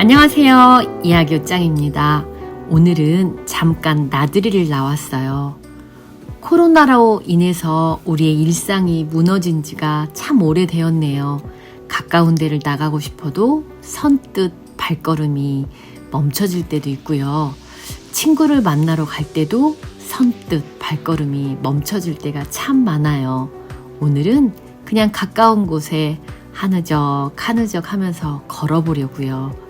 안녕하세요. 이야기요짱입니다. 오늘은 잠깐 나들이를 나왔어요. 코로나로 인해서 우리의 일상이 무너진 지가 참 오래되었네요. 가까운 데를 나가고 싶어도 선뜻 발걸음이 멈춰질 때도 있고요. 친구를 만나러 갈 때도 선뜻 발걸음이 멈춰질 때가 참 많아요. 오늘은 그냥 가까운 곳에 하느적 하느적 하면서 걸어보려고요.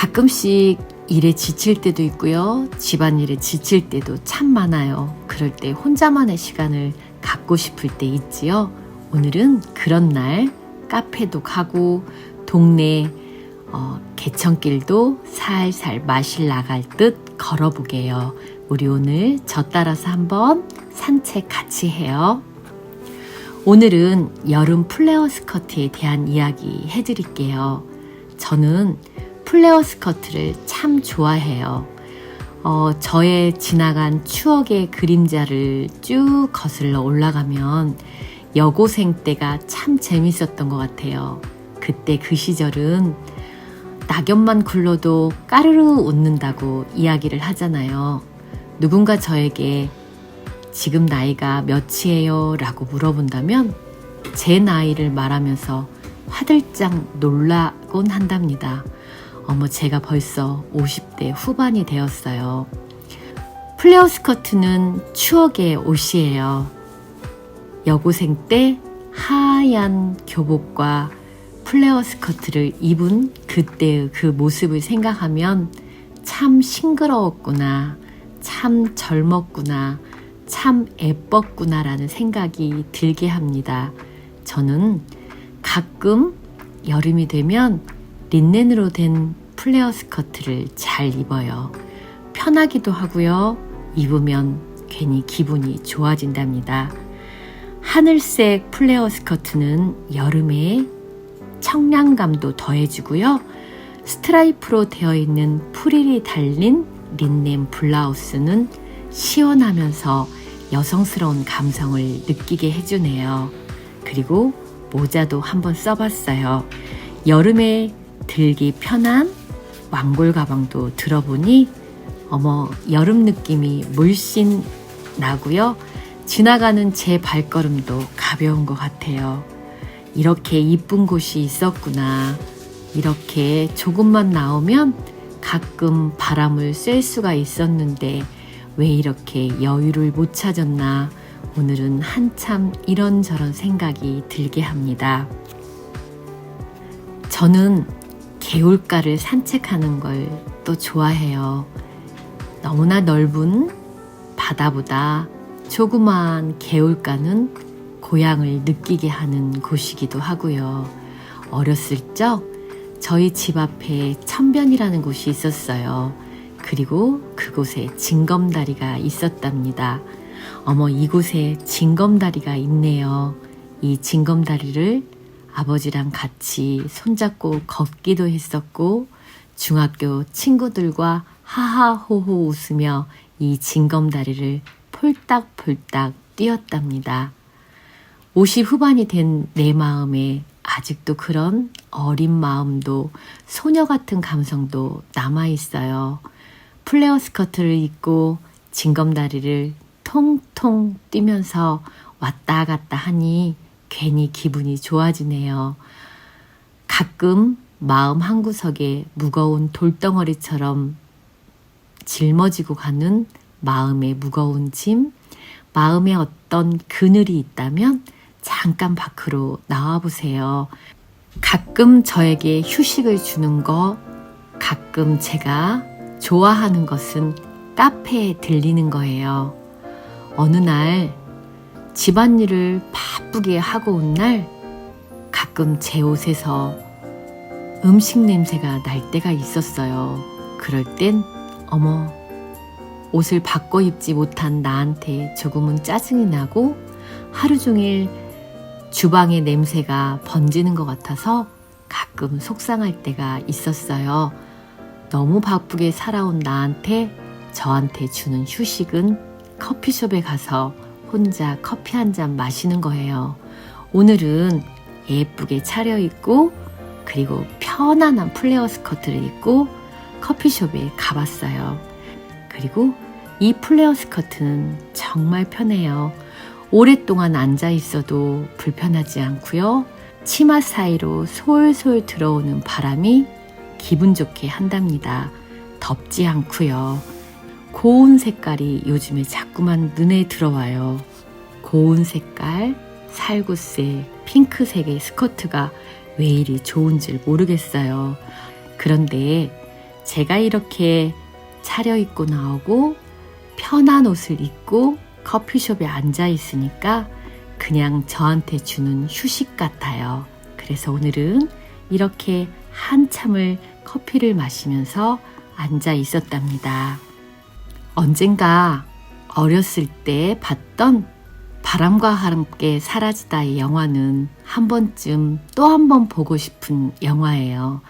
가끔씩 일에 지칠 때도 있고요. 집안일에 지칠 때도 참 많아요. 그럴 때 혼자만의 시간을 갖고 싶을 때 있지요. 오늘은 그런 날 카페도 가고 동네 어, 개천길도 살살 마실 나갈 듯 걸어보게요. 우리 오늘 저 따라서 한번 산책 같이 해요. 오늘은 여름 플레어 스커트에 대한 이야기 해드릴게요. 저는 플레어 스커트를 참 좋아해요. 어, 저의 지나간 추억의 그림자를 쭉 거슬러 올라가면 여고생 때가 참 재밌었던 것 같아요. 그때 그 시절은 낙엽만 굴러도 까르르 웃는다고 이야기를 하잖아요. 누군가 저에게 지금 나이가 몇이에요? 라고 물어본다면 제 나이를 말하면서 화들짝 놀라곤 한답니다. 어머, 제가 벌써 50대 후반이 되었어요. 플레어 스커트는 추억의 옷이에요. 여고생 때 하얀 교복과 플레어 스커트를 입은 그때의 그 모습을 생각하면 참 싱그러웠구나, 참 젊었구나, 참 예뻤구나라는 생각이 들게 합니다. 저는 가끔 여름이 되면 린넨으로 된 플레어 스커트를 잘 입어요. 편하기도 하고요. 입으면 괜히 기분이 좋아진답니다. 하늘색 플레어 스커트는 여름에 청량감도 더해주고요. 스트라이프로 되어 있는 프릴이 달린 린넨 블라우스는 시원하면서 여성스러운 감성을 느끼게 해주네요. 그리고 모자도 한번 써봤어요. 여름에 들기 편한 왕골 가방도 들어보니 어머 여름 느낌이 물씬 나고요. 지나가는 제 발걸음도 가벼운 것 같아요. 이렇게 이쁜 곳이 있었구나. 이렇게 조금만 나오면 가끔 바람을 쐴 수가 있었는데 왜 이렇게 여유를 못 찾았나. 오늘은 한참 이런저런 생각이 들게 합니다. 저는 개울가를 산책하는 걸 또 좋아해요. 너무나 넓은 바다보다 조그마한 개울가는 고향을 느끼게 하는 곳이기도 하고요. 어렸을 적 저희 집 앞에 천변이라는 곳이 있었어요. 그리고 그곳에 징검다리가 있었답니다. 어머, 이곳에 징검다리가 있네요. 이 징검다리를 아버지랑 같이 손잡고 걷기도 했었고, 중학교 친구들과 하하호호 웃으며 이 징검다리를 폴딱폴딱 뛰었답니다. 50 후반이 된 내 마음에 아직도 그런 어린 마음도 소녀 같은 감성도 남아 있어요. 플레어 스커트를 입고 징검다리를 통통 뛰면서 왔다 갔다 하니 괜히 기분이 좋아지네요. 가끔 마음 한구석에 무거운 돌덩어리처럼 짊어지고 가는 마음의 무거운 짐, 마음에 어떤 그늘이 있다면 잠깐 밖으로 나와 보세요. 가끔 저에게 휴식을 주는 거, 가끔 제가 좋아하는 것은 카페에 들리는 거예요. 어느 날 집안일을 바쁘게 하고 온 날 가끔 제 옷에서 음식 냄새가 날 때가 있었어요. 그럴 땐 어머 옷을 바꿔 입지 못한 나한테 조금은 짜증이 나고 하루 종일 주방의 냄새가 번지는 것 같아서 가끔 속상할 때가 있었어요. 너무 바쁘게 살아온 나한테 저한테 주는 휴식은 커피숍에 가서 혼자 커피 한 잔 마시는 거예요. 오늘은 예쁘게 차려입고 그리고 편안한 플레어 스커트를 입고 커피숍에 가봤어요. 그리고 이 플레어 스커트는 정말 편해요. 오랫동안 앉아 있어도 불편하지 않고요. 치마 사이로 솔솔 들어오는 바람이 기분 좋게 한답니다. 덥지 않고요. 고운 색깔이 요즘에 자꾸만 눈에 들어와요. 고운 색깔, 살구색, 핑크색의 스커트가 왜 이리 좋은지 모르겠어요. 그런데 제가 이렇게 차려입고 나오고 편한 옷을 입고 커피숍에 앉아 있으니까 그냥 저한테 주는 휴식 같아요. 그래서 오늘은 이렇게 한참을 커피를 마시면서 앉아 있었답니다. 언젠가 어렸을 때 봤던 바람과 함께 사라지다의 영화는 한 번쯤 또 한 번 보고 싶은 영화예요.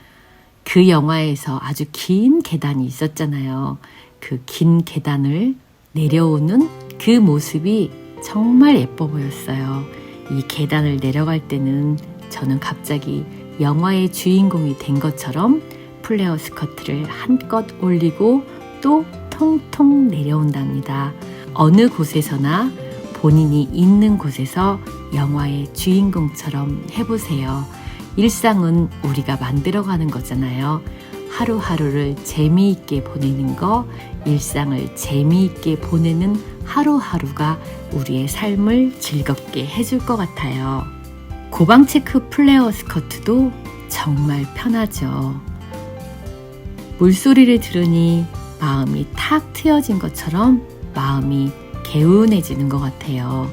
그 영화에서 아주 긴 계단이 있었잖아요. 그 긴 계단을 내려오는 그 모습이 정말 예뻐 보였어요. 이 계단을 내려갈 때는 저는 갑자기 영화의 주인공이 된 것처럼 플레어 스커트를 한껏 올리고 또 통통 내려온답니다. 어느 곳에서나 본인이 있는 곳에서 영화의 주인공처럼 해보세요. 일상은 우리가 만들어가는 거잖아요. 하루하루를 재미있게 보내는 거, 일상을 재미있게 보내는 하루하루가 우리의 삶을 즐겁게 해줄 것 같아요. 고방체크 플레어 스커트도 정말 편하죠. 물소리를 들으니 마음이 탁 트여진 것처럼 마음이 개운해지는 것 같아요.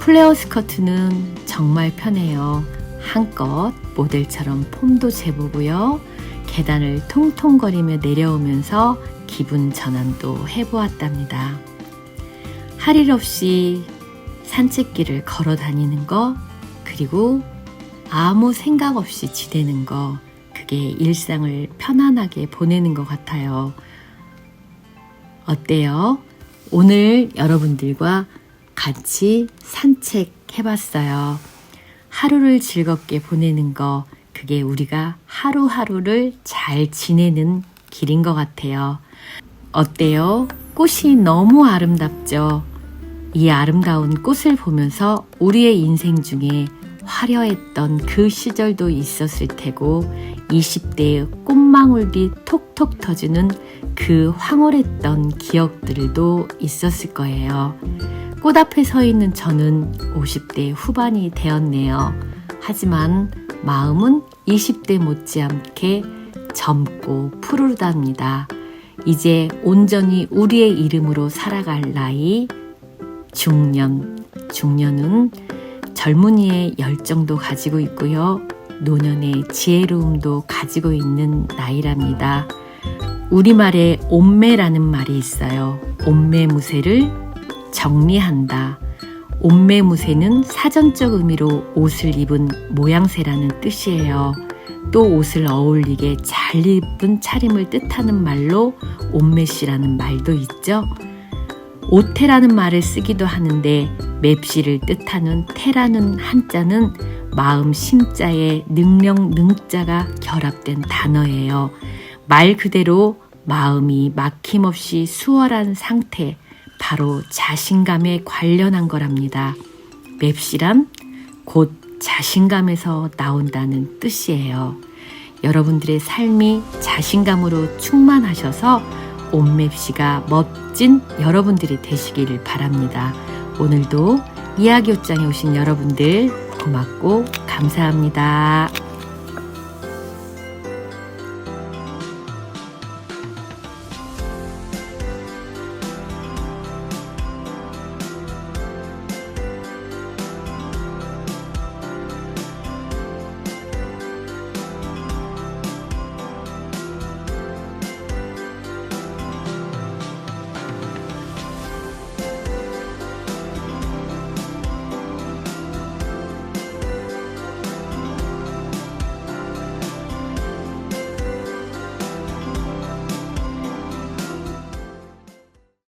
플레어 스커트는 정말 편해요. 한껏 모델처럼 폼도 재보고요. 계단을 통통거리며 내려오면서 기분 전환도 해보았답니다. 할 일 없이 산책길을 걸어 다니는 거, 그리고 아무 생각 없이 지내는 거, 그게 일상을 편안하게 보내는 것 같아요. 어때요? 오늘 여러분들과 같이 산책해봤어요. 하루를 즐겁게 보내는 거, 그게 우리가 하루하루를 잘 지내는 길인 것 같아요. 어때요? 꽃이 너무 아름답죠? 이 아름다운 꽃을 보면서 우리의 인생 중에 화려했던 그 시절도 있었을 테고 20대의 꽃망울이 톡톡 터지는 그 황홀했던 기억들도 있었을 거예요. 꽃 앞에 서 있는 저는 50대 후반이 되었네요. 하지만 마음은 20대 못지않게 젊고 푸르르답니다. 이제 온전히 우리의 이름으로 살아갈 나이 중년. 중년은 젊은이의 열정도 가지고 있고요. 노년의 지혜로움도 가지고 있는 나이랍니다. 우리말에 옴매라는 말이 있어요. 옴매무새를 정리한다. 옴매무새는 사전적 의미로 옷을 입은 모양새라는 뜻이에요. 또 옷을 어울리게 잘 입은 차림을 뜻하는 말로 옴매씨라는 말도 있죠. 오태라는 말을 쓰기도 하는데 맵시를 뜻하는 태라는 한자는 마음 심자에 능력 능자가 결합된 단어예요. 말 그대로 마음이 막힘없이 수월한 상태, 바로 자신감에 관련한 거랍니다. 맵시란 곧 자신감에서 나온다는 뜻이에요. 여러분들의 삶이 자신감으로 충만하셔서 온맵시가 멋진 여러분들이 되시기를 바랍니다. 오늘도 이야기 옷장에 오신 여러분들 고맙고 감사합니다.